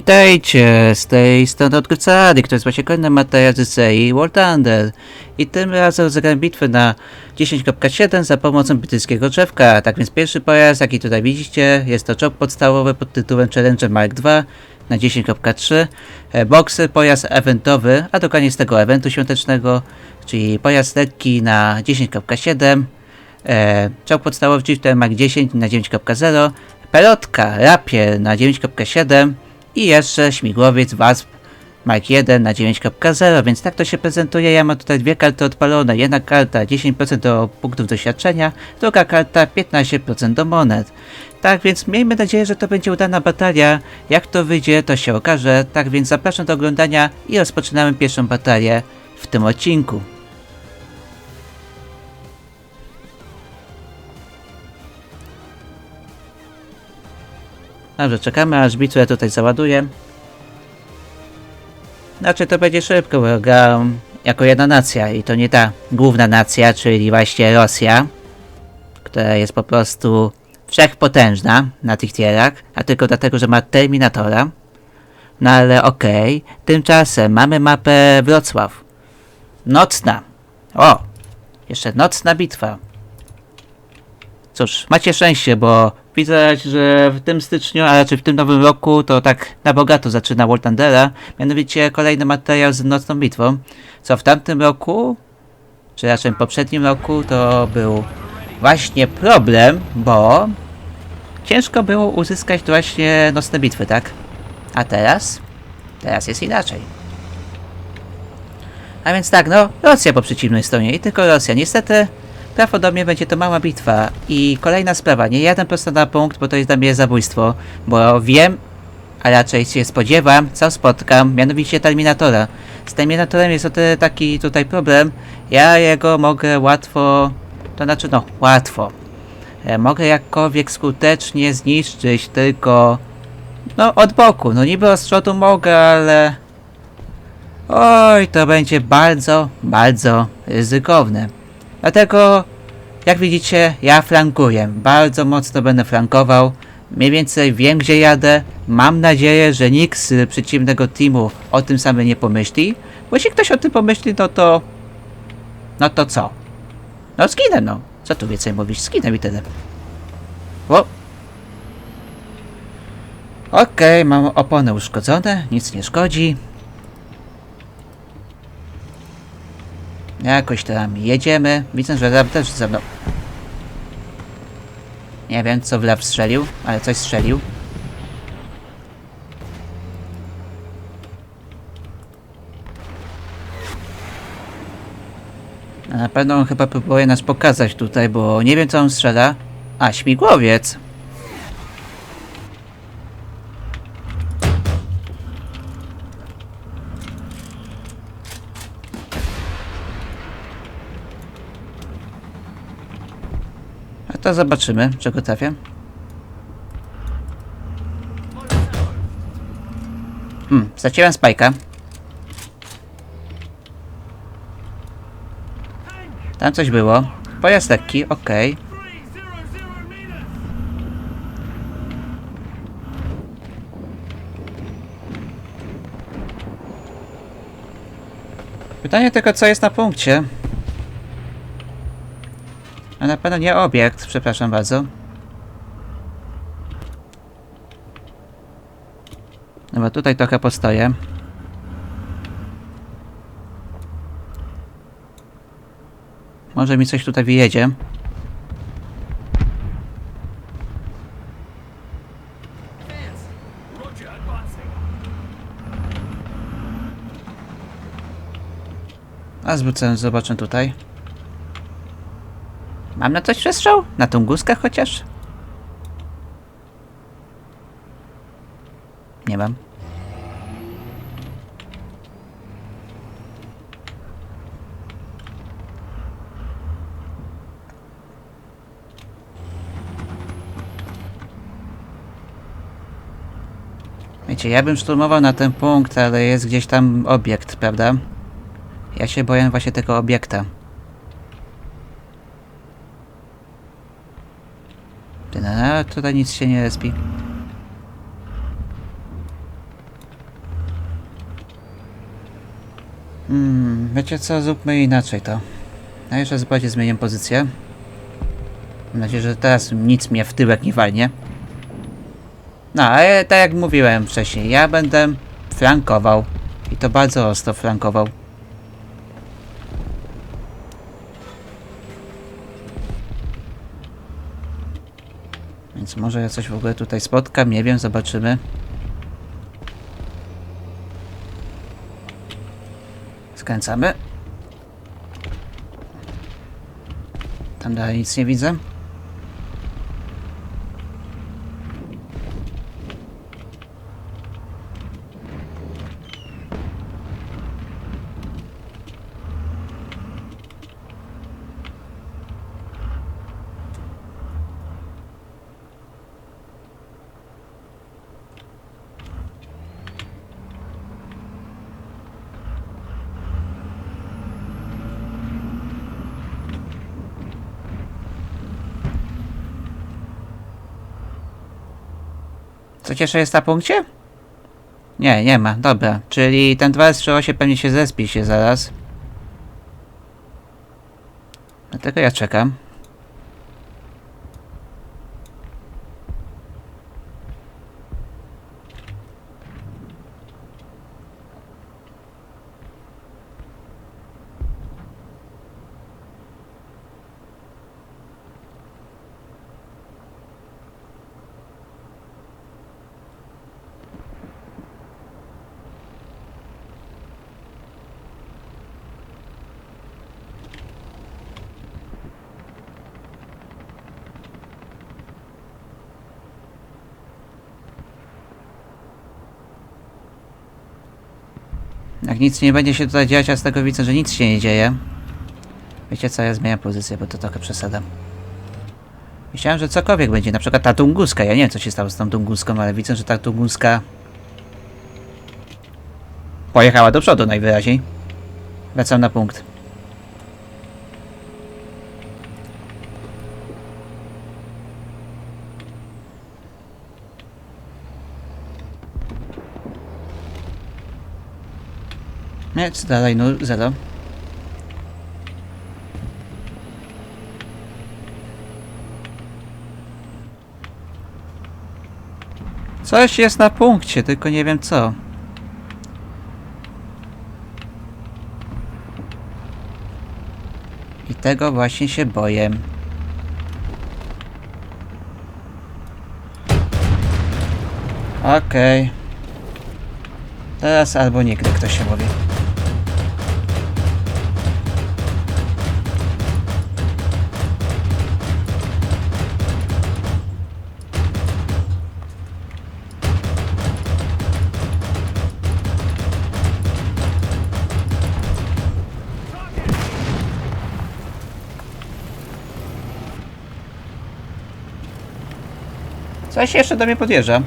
Witajcie, z tej strony odkrywca Ady, to jest właśnie kolejna materia z serii War Thunder. I tym razem rozegrałem bitwę na 10.7 za pomocą brytyjskiego drzewka. Tak więc pierwszy pojazd, jaki tutaj widzicie, jest to czołg podstawowy pod tytułem Challenger Mark II na 10.3. E, Boxer, pojazd eventowy, a dokładnie z tego eventu świątecznego, czyli pojazd lekki na 10.7. E, czołg podstawowy Chieftain Mark 10 na 9.0. Pelotka Rapier na 9.7 i jeszcze śmigłowiec WASP Mark 1 na 9.0, więc tak to się prezentuje. Ja mam tutaj dwie karty odpalone. Jedna karta 10% do punktów doświadczenia, druga karta 15% do monet. Tak więc miejmy nadzieję, że to będzie udana batalia. Jak to wyjdzie, to się okaże. Tak więc zapraszam do oglądania i rozpoczynamy pierwszą batalię w tym odcinku. Dobrze, czekamy aż bitwę tutaj załaduje. Znaczy to będzie szybko, bo gram jako jedna nacja i to nie ta główna nacja, czyli właśnie Rosja, która jest po prostu wszechpotężna na tych tierach, a tylko dlatego, że ma Terminatora. No ale okej, tymczasem mamy mapę Wrocław. Nocna. O! Jeszcze nocna bitwa. Cóż, macie szczęście, bo widać, że w tym styczniu, a raczej w tym nowym roku, to tak na bogato zaczyna War Thundera, mianowicie kolejny materiał z nocną bitwą, co w tamtym roku, czy raczej w poprzednim roku, to był właśnie problem, bo ciężko było uzyskać właśnie nocne bitwy, tak? A teraz? Teraz jest inaczej. A więc tak, no, Rosja po przeciwnej stronie i tylko Rosja. Niestety, prawdopodobnie będzie to mała bitwa. I kolejna sprawa, nie jadę prosto na punkt, bo to jest dla mnie zabójstwo, bo wiem, a raczej się spodziewam, co spotkam, mianowicie Terminatora. Z Terminatorem jest o tyle taki tutaj problem, ja jego mogę łatwo, to znaczy no, łatwo. E, mogę jakkolwiek skutecznie zniszczyć, tylko no od boku, no niby od przodu mogę, ale Oj, to będzie bardzo, bardzo ryzykowne. Dlatego, jak widzicie, ja flankuję. Bardzo mocno będę flankował. Mniej więcej wiem, gdzie jadę. Mam nadzieję, że nikt z przeciwnego teamu o tym samym nie pomyśli. Bo jeśli ktoś o tym pomyśli, no to... No to co? No zginę, no. Co tu więcej mówić? Zginę i tyle. Okej, mam opony uszkodzone, nic nie szkodzi. Jakoś tam jedziemy. Widzę, że Lab też ze mną. Nie wiem, co w Lab strzelił, ale coś strzelił. Na pewno on chyba próbuje nas pokazać tutaj, bo nie wiem, co on strzela. A, śmigłowiec. To zobaczymy, czego trafię. Hmm, straciłem spajka. Tam coś było. Pojazd lekki, okej. Pytanie tylko, co jest na punkcie. A na pewno nie obiekt, przepraszam bardzo. No bo tutaj trochę postoję. Może mi coś tutaj wyjedzie. A zwrócę, zobaczę tutaj. Mam na coś przestrzał? Na tunguskę chociaż? Nie mam. Wiecie, ja bym szturmował na ten punkt, ale jest gdzieś tam obiekt, prawda? Ja się boję właśnie tego obiekta. tutaj nic się nie respi. Hmm, wiecie co, zróbmy inaczej to. Ja jeszcze zupełnie zmienię pozycję. Mam nadzieję, że teraz nic mnie w tyłek nie walnie. No, ale tak jak mówiłem wcześniej, ja będę flankował. I to bardzo ostro flankował. Więc może ja coś w ogóle tutaj spotkam, nie wiem, zobaczymy. Skręcamy. Tam dalej nic nie widzę. Jeszcze jest na punkcie? Nie, nie ma. Dobra. Czyli ten 238 pewnie się zespi się zaraz. Dlatego ja czekam. Nic nie będzie się tutaj dziać, a z tego widzę, że nic się nie dzieje. Wiecie co, ja zmieniam pozycję, bo to trochę przesadam. Myślałem, że cokolwiek będzie, na przykład ta tunguska. Ja nie wiem, co się stało z tą tunguską, ale widzę, że ta tunguska... Pojechała do przodu najwyraźniej. Wracam na punkt. Nie. Coś jest na punkcie, tylko nie wiem co. I tego właśnie się boję. Okej. Teraz albo nigdy ktoś się mówi. Coś jeszcze do mnie podjeżdża.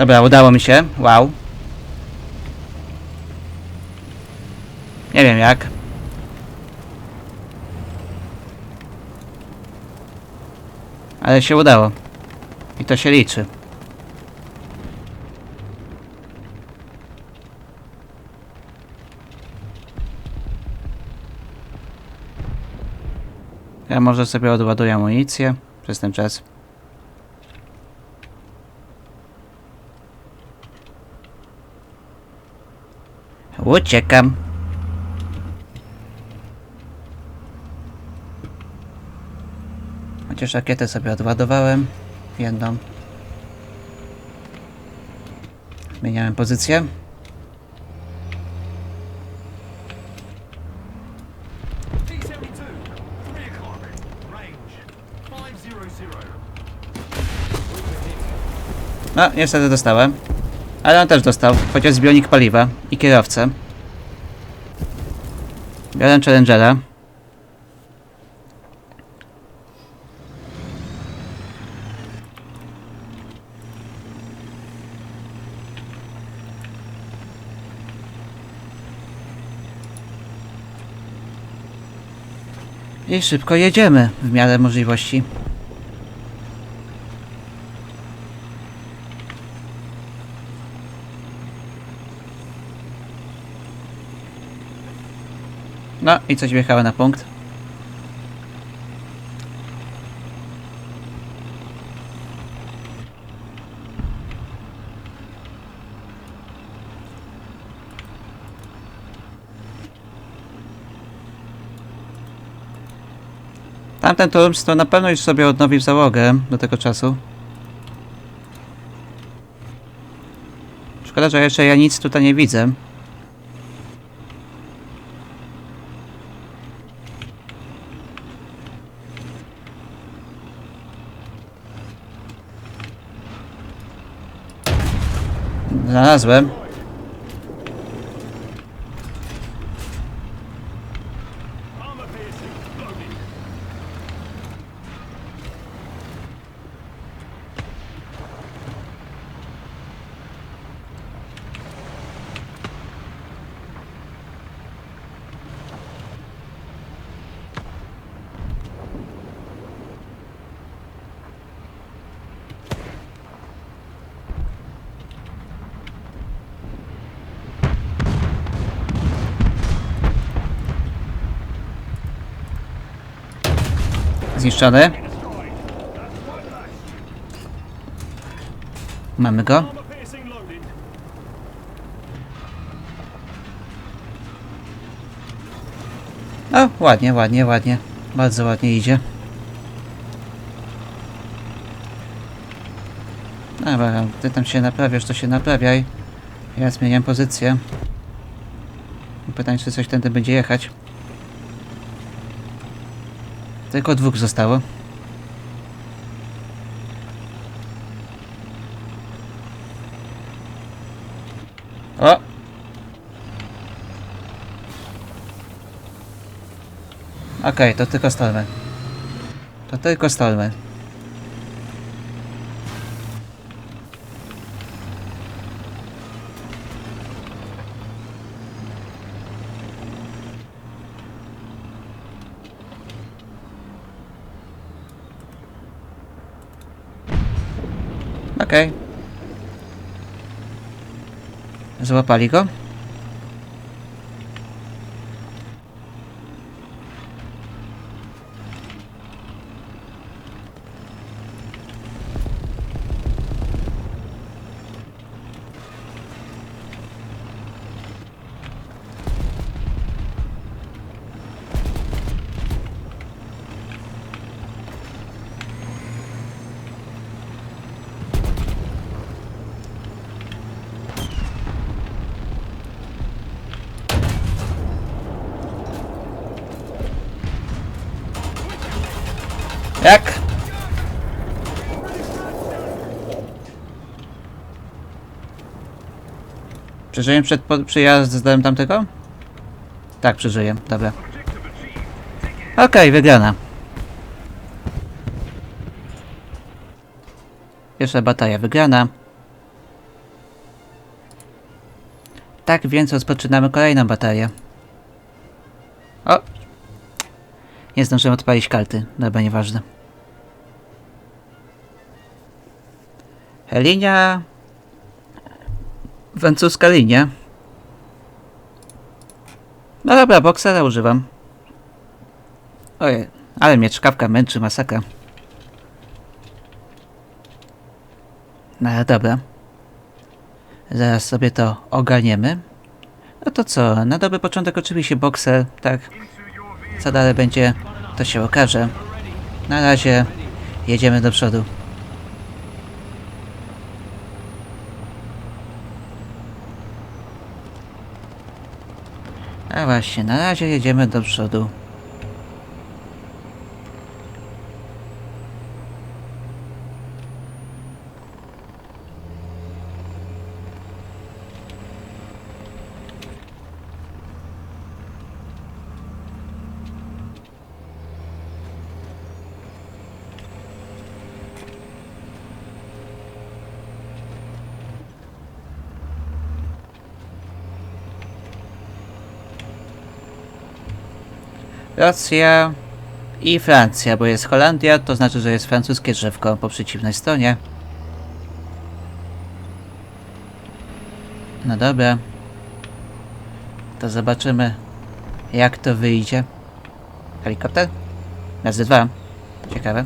Dobra, udało mi się. Wow. Nie wiem jak. Ale się udało. I to się liczy. Ja może sobie odładuję amunicję przez ten czas. Uciekam. Chociaż rakietę sobie odładowałem. Jedną. Zmieniałem pozycję. T-72, 3 o'clock, range, 500. No, niestety dostałem. Ale on też dostał, chociaż zbiornik paliwa i kierowcę. Biorę Challengera. I szybko jedziemy w miarę możliwości. No i coś wjechało na punkt. Tamten to na pewno już sobie odnowił załogę do tego czasu. Szkoda, że jeszcze ja nic tutaj nie widzę. ህዝበም Zniszczony. Mamy go. O, ładnie, ładnie, ładnie. Bardzo ładnie idzie. Dobra, ty tam się naprawiasz, to się naprawiaj. Ja zmieniam pozycję. Pytanie, czy coś tędy będzie jechać. Tylko dwóch zostało. O! Okej, to tylko Stormy. To tylko Stormy. পারিকম। Przeżyję przed po- przyjazdem tamtego? Tak, przeżyję. Dobra. Okej, wygrana. Pierwsza batalia wygrana. Tak więc rozpoczynamy kolejną batalię. O! Nie zdążyłem odpalić karty. Dobra, nieważne. Linia... Francuska linia. No dobra, boksera używam. Ojej, ale mnie czkawka męczy, masakra. No dobra. Zaraz sobie to ogarniemy. No to co, na dobry początek oczywiście bokser, tak. Co dalej będzie, to się okaże. Na razie jedziemy do przodu. Właśnie, na razie jedziemy do przodu. Rosja i Francja, bo jest Holandia, to znaczy, że jest francuskie drzewko po przeciwnej stronie. No dobra. To zobaczymy, jak to wyjdzie. Helikopter? Razy dwa. Ciekawe.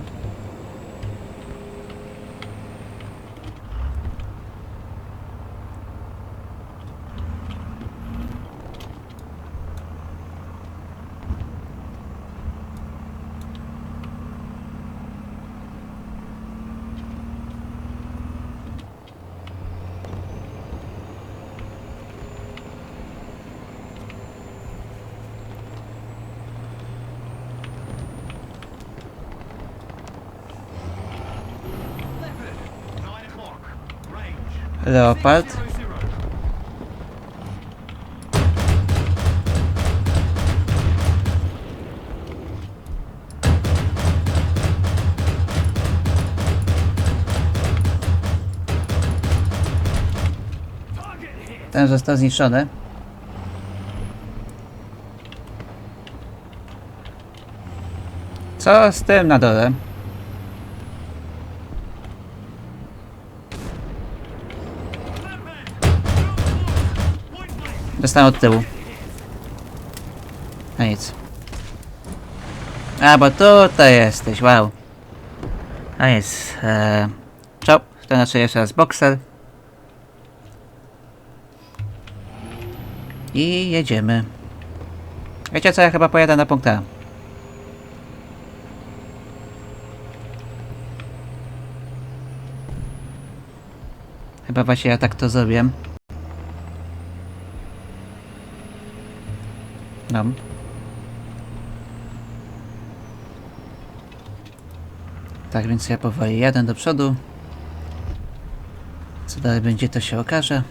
Leopard. Ten został zniszczony. Co z tym na dole? Dostanę od tyłu. A nic. A, bo tutaj jesteś, wow. A nic. E, czoł, to znaczy jeszcze raz boxer. I jedziemy. Wiecie co, ja chyba pojadę na punkt A. Chyba właśnie ja tak to zrobię. No. Tak więc ja powoli jadę do przodu. Co dalej będzie, to się okaże.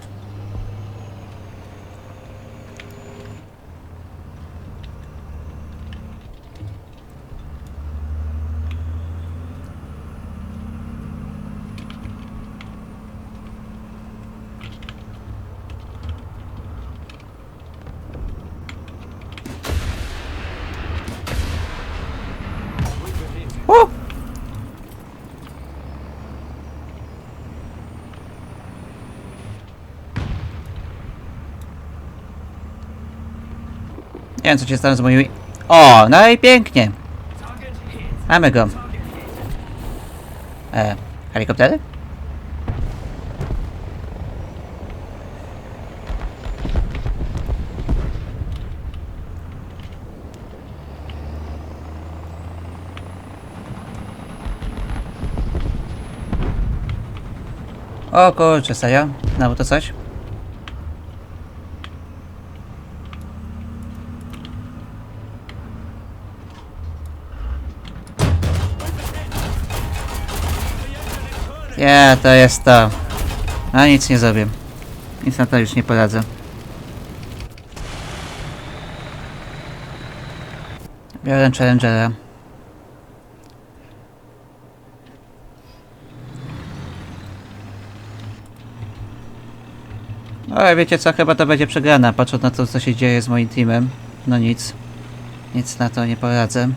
Nie wiem co się stało z moimi... O, no i pięknie. Mamy go. E, helikoptery? O kurczę, serio? Znowu to coś? Nie, to jest to. A nic nie zrobię. Nic na to już nie poradzę. Biorę Challengera. Ale wiecie co, chyba to będzie przegrana, patrząc na to co się dzieje z moim teamem. No nic. Nic na to nie poradzę.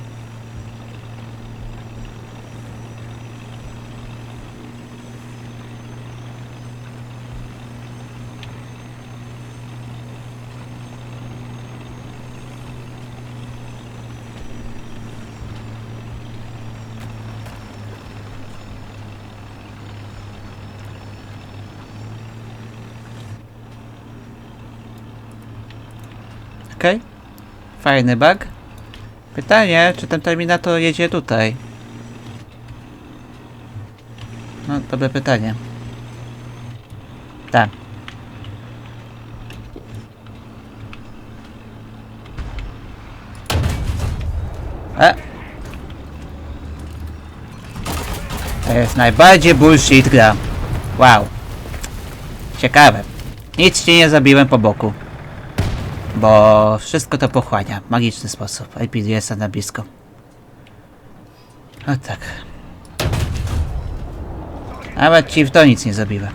Okej. Fajny bug. Pytanie, czy ten Terminator jedzie tutaj? No, dobre pytanie. Tak. E. To jest najbardziej bullshit gra. Wow. Ciekawe. Nic ci nie zabiłem po boku. Bo wszystko to pochłania w magiczny sposób. IPDS-a na blisko. A tak. Nawet ci w to nic nie zabiłem.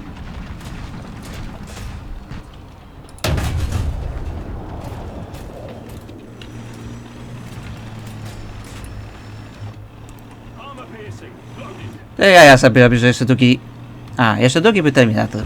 To ja, ja sobie robię, że jeszcze drugi... A, jeszcze drugi by terminator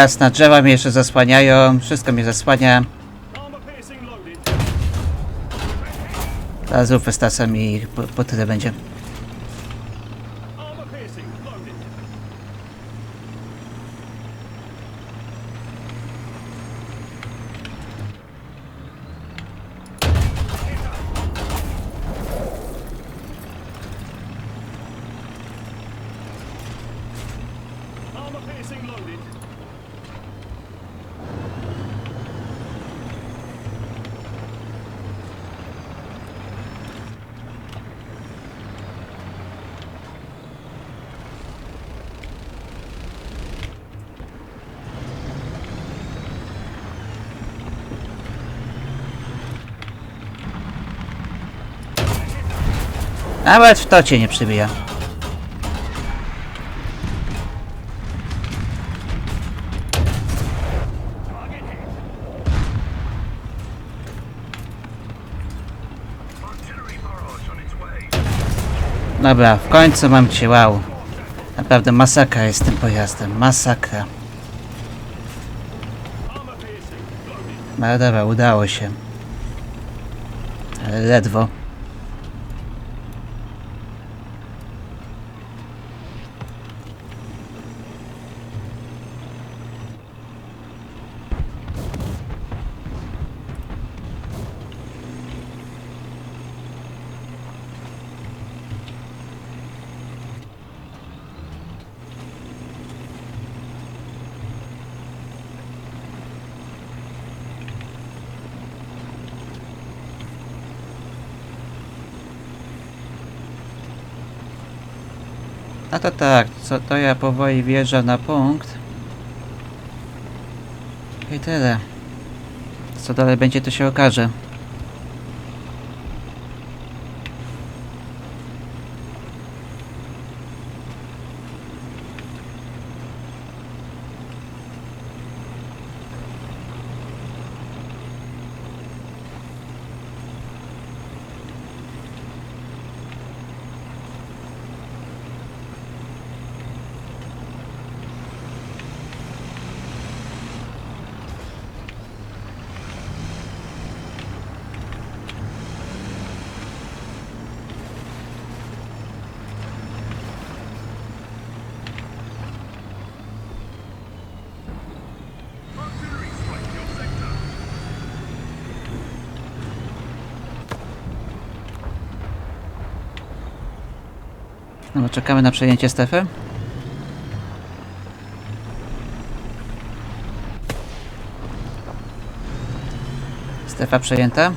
jasna, drzewa mnie jeszcze zasłaniają, wszystko mnie zasłania. Zaraz rób wystasem i po, po tyle będzie. Armor loaded. Nawet w to cię nie przybija. Dobra, w końcu mam cię, wow. Naprawdę masakra jest tym pojazdem, masakra. No dobra, udało się. Ale ledwo. To tak, co to ja powoli wjeżdżam na punkt. I tyle. Co dalej będzie, to się okaże. No, czekamy na przejęcie strefy. Strefa przejęta.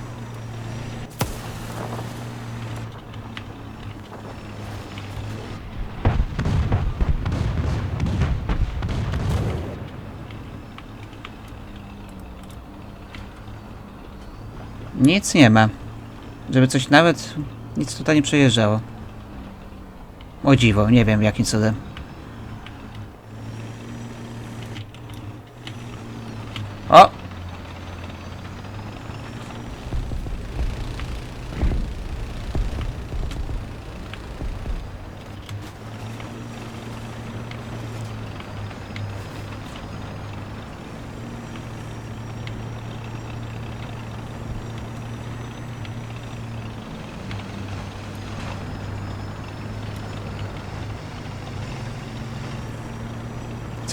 Nic nie ma. Żeby coś nawet... Nic tutaj nie przejeżdżało. O dziwo, nie wiem jakim cudem. O!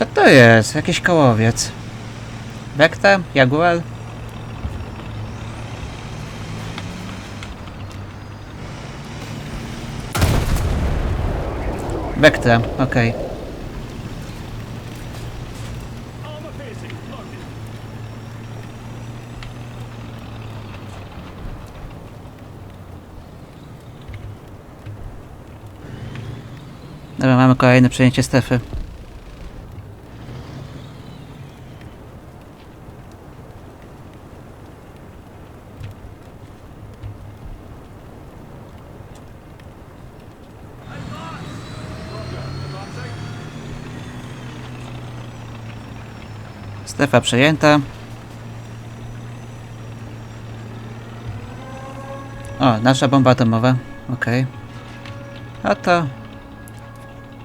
Co to jest? Jakiś kołowiec. Vecta? Jaguar? Vectra, okej. Loaded. Dobra, mamy kolejne przejęcie strefy. Strefa przejęta. O, nasza bomba atomowa. Okej. A to...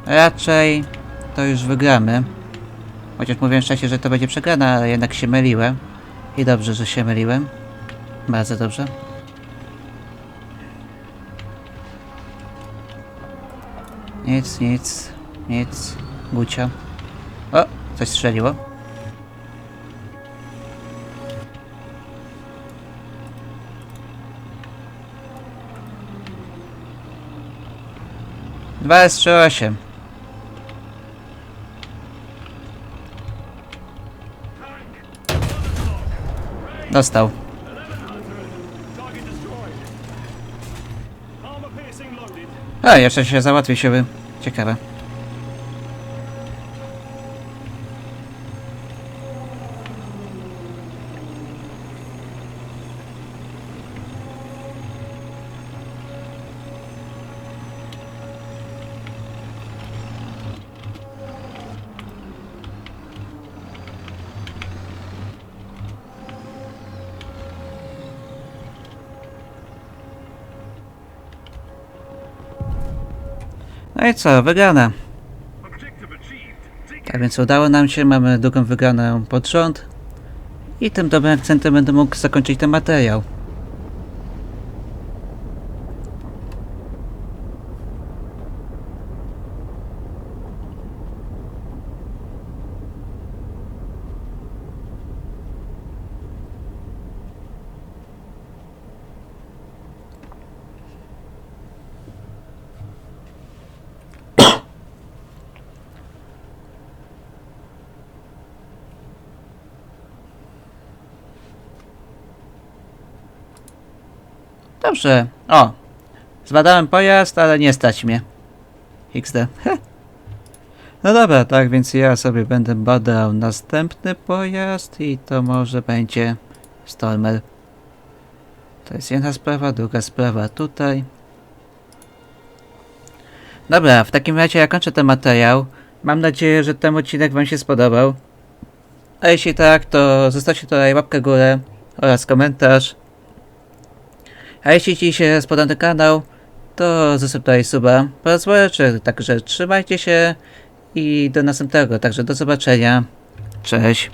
Raczej to już wygramy. Chociaż mówiłem wcześniej, że to będzie przegrana, ale jednak się myliłem. I dobrze, że się myliłem. Bardzo dobrze. Nic, nic, nic. Gucia. O, coś strzeliło. Dwa S trzy osiem. Dostał. A, jeszcze się załatwi siły. Ciekawe. No i co, wygrana. Tak więc udało nam się, mamy drugą wygraną pod rząd. I tym dobrym akcentem będę mógł zakończyć ten materiał. Dobrze. O! Zbadałem pojazd, ale nie stać mnie. XD. No dobra, tak więc ja sobie będę badał następny pojazd i to może będzie Stormer. To jest jedna sprawa, druga sprawa tutaj. Dobra, w takim razie ja kończę ten materiał. Mam nadzieję, że ten odcinek Wam się spodobał. A jeśli tak, to zostawcie tutaj łapkę górę oraz komentarz. A jeśli Ci się spodobał ten kanał, to zostaw tutaj suba po czy Także trzymajcie się i do następnego. Także do zobaczenia. Cześć.